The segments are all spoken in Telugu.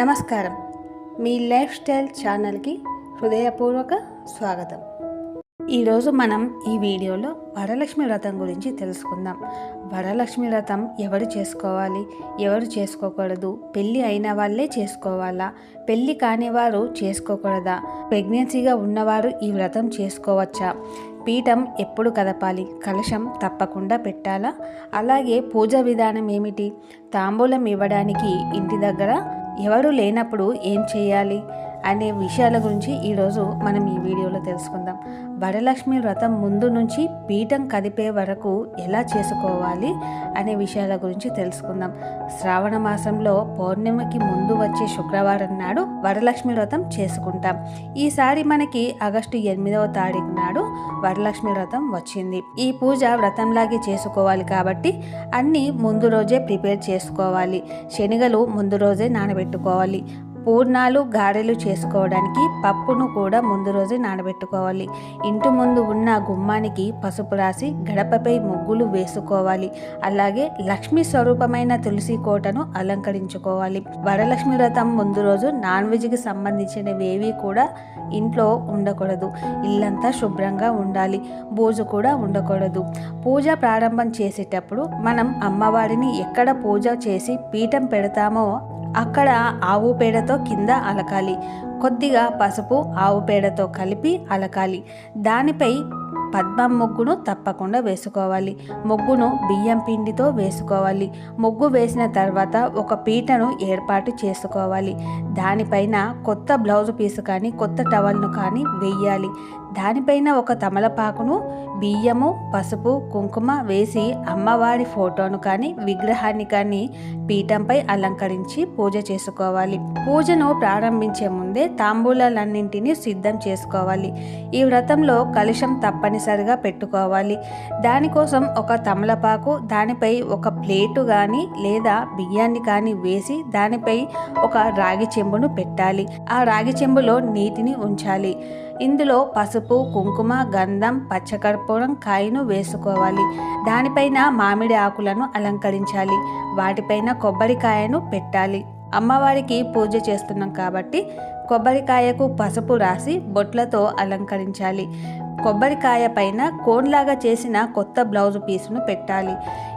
నమస్కారం. మీ లైఫ్ స్టైల్ ఛానల్కి హృదయపూర్వక స్వాగతం. ఈరోజు మనం ఈ వీడియోలో వరలక్ష్మి వ్రతం గురించి తెలుసుకుందాం. వరలక్ష్మి వ్రతం ఎవరు చేసుకోవాలి? ఎవరు చేసుకోకూడదు? పెళ్ళి అయిన వాళ్ళే చేసుకోవాలా? పెళ్ళి కానివారు చేసుకోకూడదా? ప్రెగ్నెన్సీగా ఉన్నవారు ఈ వ్రతం చేసుకోవచ్చా? పీఠం ఎప్పుడు కదపాలి? కలశం తప్పకుండా పెట్టాలా? అలాగే పూజ విధానం ఏమిటి? తాంబూలం ఇవ్వడానికి ఇంటి దగ్గర ఎవరు లేనప్పుడు ఏం చేయాలి? అనే విషయాల గురించి ఈరోజు మనం ఈ వీడియోలో తెలుసుకుందాం. వరలక్ష్మి వ్రతం ముందు నుంచి పీఠం కదిపే వరకు ఎలా చేసుకోవాలి అనే విషయాల గురించి తెలుసుకుందాం. శ్రావణ మాసంలో పౌర్ణమికి ముందు వచ్చే శుక్రవారం నాడు వరలక్ష్మి వ్రతం చేసుకుంటాం. ఈసారి మనకి ఆగస్టు ఎనిమిదవ తారీఖు నాడు వరలక్ష్మి వ్రతం వచ్చింది. ఈ పూజ వ్రతంలాగే చేసుకోవాలి కాబట్టి అన్నీ ముందు రోజే ప్రిపేర్ చేసుకోవాలి. శనగలు ముందు రోజే నానబెట్టుకోవాలి. పూర్ణాలు గారెలు చేసుకోవడానికి పప్పును కూడా ముందు రోజే నానబెట్టుకోవాలి. ఇంటి ముందు ఉన్న గుమ్మానికి పసుపు రాసి గడపపై ముగ్గులు వేసుకోవాలి. అలాగే లక్ష్మీ స్వరూపమైన తులసి కోటను అలంకరించుకోవాలి. వరలక్ష్మి వ్రతం ముందు రోజు నాన్ వెజ్కి సంబంధించినవి ఏవి కూడా ఇంట్లో ఉండకూడదు. ఇల్లంతా శుభ్రంగా ఉండాలి. బూజు కూడా ఉండకూడదు. పూజ ప్రారంభం చేసేటప్పుడు మనం అమ్మవారిని ఎక్కడ పూజ చేసి పీఠం పెడతామో అక్కడ ఆవు పేడతో కింద అలకాలి. కొద్దిగా పసుపు ఆవు పేడతో కలిపి అలకాలి. దానిపై పద్మం ముగ్గును తప్పకుండా వేసుకోవాలి. ముగ్గును బియ్యం పిండితో వేసుకోవాలి. ముగ్గు వేసిన తర్వాత ఒక పీటను ఏర్పాటు చేసుకోవాలి. దానిపైన కొత్త బ్లౌజ్ పీస్ కానీ కొత్త టవల్ను కానీ వేయాలి. దానిపైన ఒక తమలపాకును బియ్యము పసుపు కుంకుమ వేసి అమ్మవారి ఫోటోను కానీ విగ్రహాన్ని కానీ పీఠంపై అలంకరించి పూజ చేసుకోవాలి. పూజను ప్రారంభించే ముందే తాంబూలాలన్నింటినీ సిద్ధం చేసుకోవాలి. ఈ వ్రతంలో కలుషం తప్పనిసరిగా పెట్టుకోవాలి. దానికోసం ఒక తమలపాకు దానిపై ఒక ప్లేటు కానీ లేదా బియ్యాన్ని కానీ వేసి దానిపై ఒక రాగి చెంబును పెట్టాలి. ఆ రాగి చెంబులో నీటిని ఉంచాలి. ఇందులో పసుపు కుంకుమ గంధం పచ్చకర్పూరం కాయను వేసుకోవాలి. దానిపైన మామిడి ఆకులను అలంకరించాలి. వాటిపైన కొబ్బరికాయను పెట్టాలి. అమ్మవారికి పూజ చేస్తున్నాం కాబట్టి కొబ్బరికాయకు పసుపు రాసి బొట్లతో అలంకరించాలి. కొబ్బరికాయ పైన కోన్లాగా చేసిన కొత్త బ్లౌజ్ పీసును పెట్టాలి.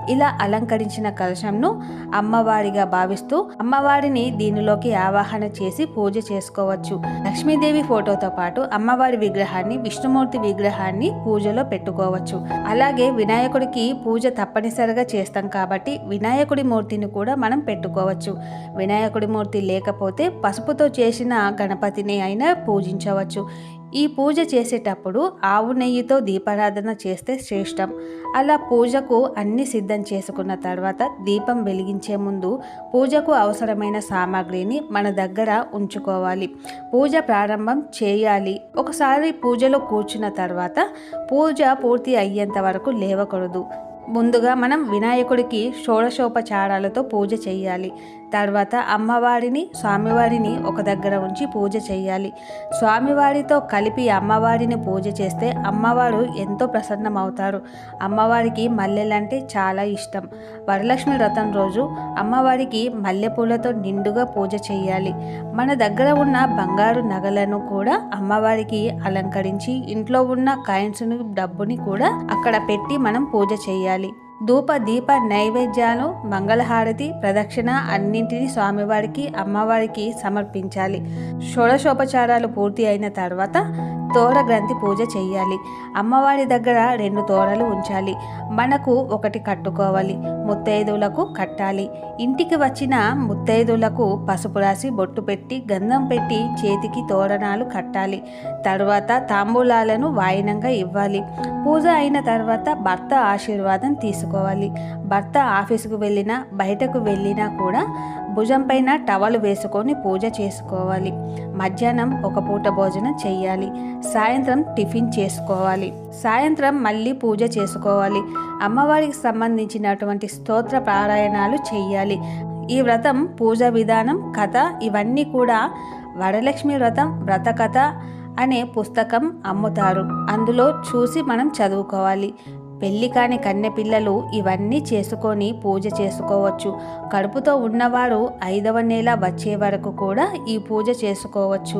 ఇలా అలంకరించిన కలశంను అమ్మవారిగా భావిస్తూ అమ్మవారిని దీనిలోకి ఆవాహన చేసి పూజ చేసుకోవచ్చు. లక్ష్మీదేవి ఫోటోతో పాటు అమ్మవారి విగ్రహాన్ని విష్ణుమూర్తి విగ్రహాన్ని పూజలో పెట్టుకోవచ్చు. అలాగే వినాయకుడికి పూజ తప్పనిసరిగా చేస్తాం కాబట్టి వినాయకుడి మూర్తిని కూడా మనం పెట్టుకోవచ్చు. వినాయకుడి మూర్తి లేకపోతే పసుపుతో చేసిన గణపతిని అయినా పూజించవచ్చు. ఈ పూజ చేసేటప్పుడు ఆవు నెయ్యితో దీపారాధన చేస్తే శ్రేష్టం. అలా పూజకు అన్ని సిద్ధం చేసుకున్న తర్వాత దీపం వెలిగించే ముందు పూజకు అవసరమైన సామాగ్రిని మన దగ్గర ఉంచుకోవాలి. పూజ ప్రారంభం చేయాలి. ఒకసారి పూజలో కూర్చున్న తర్వాత పూజ పూర్తి అయ్యేంత వరకు లేవకూడదు. ముందుగా మనం వినాయకుడికి షోడశోపచారాలతో పూజ చేయాలి. తర్వాత అమ్మవారిని స్వామివారిని ఒక దగ్గర ఉంచి పూజ చేయాలి. స్వామివారితో కలిపి అమ్మవారిని పూజ చేస్తే అమ్మవారు ఎంతో ప్రసన్నమవుతారు. అమ్మవారికి మల్లెలంటే చాలా ఇష్టం. వరలక్ష్మి వ్రతం రోజు అమ్మవారికి మల్లెపూలతో నిండుగా పూజ చేయాలి. మన దగ్గర ఉన్న బంగారు నగలను కూడా అమ్మవారికి అలంకరించి ఇంట్లో ఉన్న కాయిన్స్ను డబ్బుని కూడా అక్కడ పెట్టి మనం పూజ చేయాలి. ధూప దీప నైవేద్యాలు మంగళహారతి ప్రదక్షిణ అన్నింటినీ స్వామివారికి అమ్మవారికి సమర్పించాలి. షోడశోపచారాలు పూర్తి అయిన తర్వాత తోర గ్రంథి పూజ చేయాలి అమ్మవారి దగ్గర రెండు తోరలు ఉంచాలి. మనకు ఒకటి కట్టుకోవాలి. ముత్తైదువులకు కట్టాలి. ఇంటికి వచ్చిన ముత్తైదువులకు పసుపు రాసి బొట్టు పెట్టి గంధం పెట్టి చేతికి తోరణాలు కట్టాలి. తర్వాత తాంబూలాలను వాయినంగా ఇవ్వాలి. పూజ అయిన తర్వాత భర్త ఆశీర్వాదం తీసుకోవాలి. భర్త ఆఫీసుకు వెళ్ళినా బయటకు వెళ్ళినా కూడా భుజం పైన టవల్ వేసుకొని పూజ చేసుకోవాలి. మధ్యాహ్నం ఒక పూట భోజనం చేయాలి సాయంత్రం టిఫిన్ చేసుకోవాలి. సాయంత్రం మళ్ళీ పూజ చేసుకోవాలి. అమ్మవారికి సంబంధించినటువంటి స్తోత్ర పారాయణాలు చేయాలి ఈ వ్రతం పూజ విధానం కథ ఇవన్నీ కూడా వరలక్ష్మి వ్రతం వ్రత కథ అనే పుస్తకం అమ్ముతారు. అందులో చూసి మనం చదువుకోవాలి. పెళ్ళి కాని కన్నె పిల్లలు ఇవన్నీ చేసుకొని పూజ చేసుకోవచ్చు. కడుపుతో ఉన్నవారు ఐదవ నెల వచ్చే వరకు కూడా ఈ పూజ చేసుకోవచ్చు.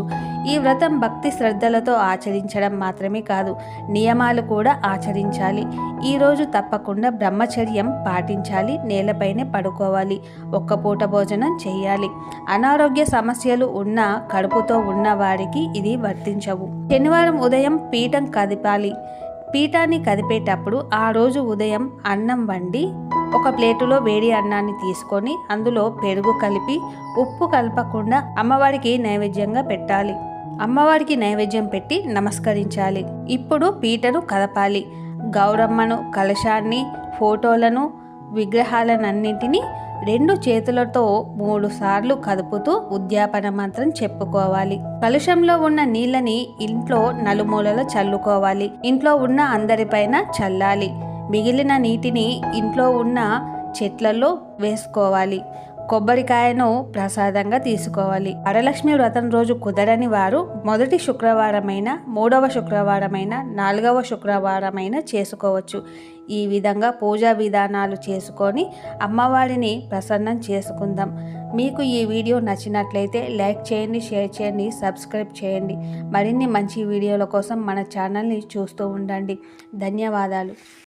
ఈ వ్రతం భక్తి శ్రద్ధలతో ఆచరించడం మాత్రమే కాదు నియమాలు కూడా ఆచరించాలి. ఈరోజు తప్పకుండా బ్రహ్మచర్యం పాటించాలి నేలపైనే పడుకోవాలి ఒక్క పూట భోజనం చేయాలి. అనారోగ్య సమస్యలు ఉన్న కడుపుతో ఉన్న వారికి ఇది వర్తించవు. శనివారం ఉదయం పీఠం కదిపాలి. పీఠాన్ని కదిపేటప్పుడు ఆ రోజు ఉదయం అన్నం వండి ఒక ప్లేటులో వేడి అన్నాన్ని తీసుకొని అందులో పెరుగు కలిపి ఉప్పు కలపకుండా అమ్మవారికి నైవేద్యంగా పెట్టాలి. అమ్మవారికి నైవేద్యం పెట్టి నమస్కరించాలి. ఇప్పుడు పీటను కదపాలి. గౌరమ్మను కలశాన్ని ఫోటోలను విగ్రహాలనన్నింటినీ రెండు చేతులతో మూడు సార్లు కదుపుతూ ఉద్యాపన మంత్రం చెప్పుకోవాలి. కలుషంలో ఉన్న నీళ్ళని ఇంట్లో నలుమూలలో చల్లుకోవాలి. ఇంట్లో ఉన్న అందరిపైన చల్లాలి. మిగిలిన నీటిని ఇంట్లో ఉన్న చెట్లలో వేసుకోవాలి. కొబ్బరికాయను ప్రసాదంగా తీసుకోవాలి. వరలక్ష్మి వ్రతం రోజు కుదరని వారు మొదటి శుక్రవారమైన మూడవ శుక్రవారమైన నాలుగవ శుక్రవారమైన చేసుకోవచ్చు. ఈ విధంగా పూజా విధానాలు చేసుకొని అమ్మవారిని ప్రసన్నం చేసుకుందాం. మీకు ఈ వీడియో నచ్చినట్లయితే లైక్ చేయండి షేర్ చేయండి సబ్స్క్రైబ్ చేయండి. మరిన్ని మంచి వీడియోల కోసం మన ఛానల్ని చూస్తూ ఉండండి. ధన్యవాదాలు.